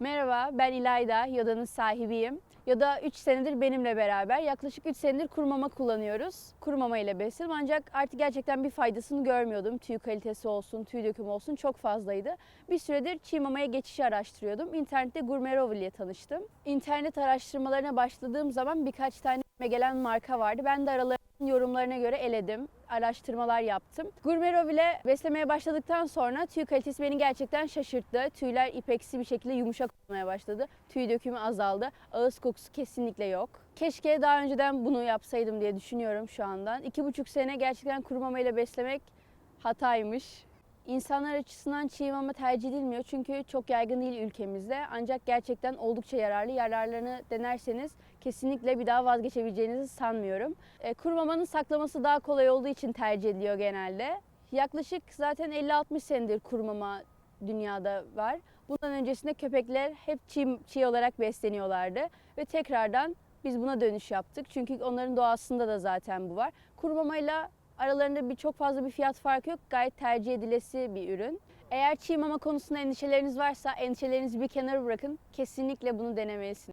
Merhaba, ben İlayda, Yoda'nın sahibiyim. Yoda 3 senedir benimle beraber. Yaklaşık 3 senedir kuru mama kullanıyoruz. Kuru mama ile besledim ancak artık gerçekten bir faydasını görmüyordum. Tüy kalitesi olsun, tüy dökümü olsun çok fazlaydı. Bir süredir çiğ mamaya geçişi araştırıyordum. İnternette Gourmet ile tanıştım. İnternet araştırmalarına başladığım zaman birkaç tane gelen marka vardı. Ben de aralarından yorumlarına göre eledim. Araştırmalar yaptım. Gourmet ile beslemeye başladıktan sonra tüy kalitesi beni gerçekten şaşırttı. Tüyler ipeksi bir şekilde yumuşak olmaya başladı. Tüy dökümü azaldı. Ağız kokusu kesinlikle yok. Keşke daha önceden bunu yapsaydım diye düşünüyorum şu andan. İki buçuk sene gerçekten kuru mama ile beslemek hataymış. İnsanlar açısından çiğ mama tercih edilmiyor çünkü çok yaygın değil ülkemizde. Ancak gerçekten oldukça yararlı. Yararlarını denerseniz kesinlikle bir daha vazgeçebileceğinizi sanmıyorum. E, kuru mamanın saklaması daha kolay olduğu için tercih ediliyor genelde. Yaklaşık zaten 50-60 senedir kuru mama dünyada var. Bundan öncesinde köpekler hep çiğ, çiğ olarak besleniyorlardı ve tekrardan biz buna dönüş yaptık. Çünkü onların doğasında da zaten bu var. Kuru mamayla aralarında bir çok fazla bir fiyat farkı yok. Gayet tercih edilesi bir ürün. Eğer çiğ mama konusunda endişeleriniz varsa endişelerinizi bir kenara bırakın. Kesinlikle bunu denemelisiniz.